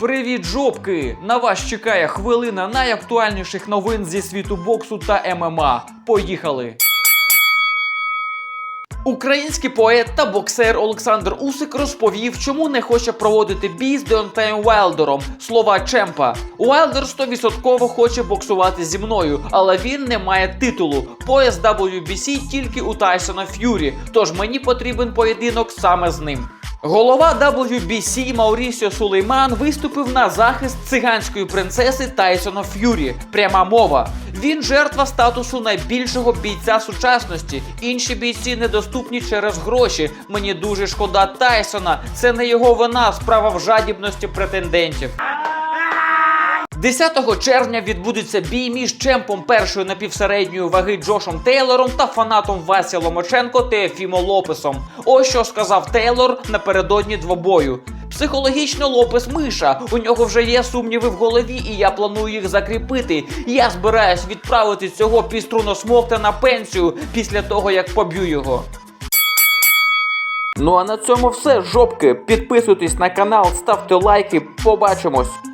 Привіт, жопки! На вас чекає хвилина найактуальніших новин зі світу боксу та ММА. Поїхали! Український поет та боксер Олександр Усик розповів, чому не хоче проводити бій з Деонтеєм Уайлдером. Слова Чемпа. Уайлдер 100% хоче боксувати зі мною, але він не має титулу. Пояс WBC тільки у Тайсона Ф'юрі, тож мені потрібен поєдинок саме з ним. Голова WBC Маурісіо Сулейман виступив на захист циганської принцеси Тайсона Ф'юрі. Пряма мова. Він жертва статусу найбільшого бійця сучасності. Інші бійці недоступні через гроші. Мені дуже шкода Тайсона. Це не його вина, справа в жадібності претендентів. 10 червня відбудеться бій між чемпом першої напівсередньої ваги Джошом Тейлором та фанатом Васі Ломаченко Теофімо Лопесом. Ось що сказав Тейлор напередодні двобою. Психологічно Лопес миша. У нього вже є сумніви в голові, і я планую їх закріпити. Я збираюсь відправити цього піструносмокта на пенсію після того, як поб'ю його. Ну а на цьому все, жопки. Підписуйтесь на канал, ставте лайки. Побачимось.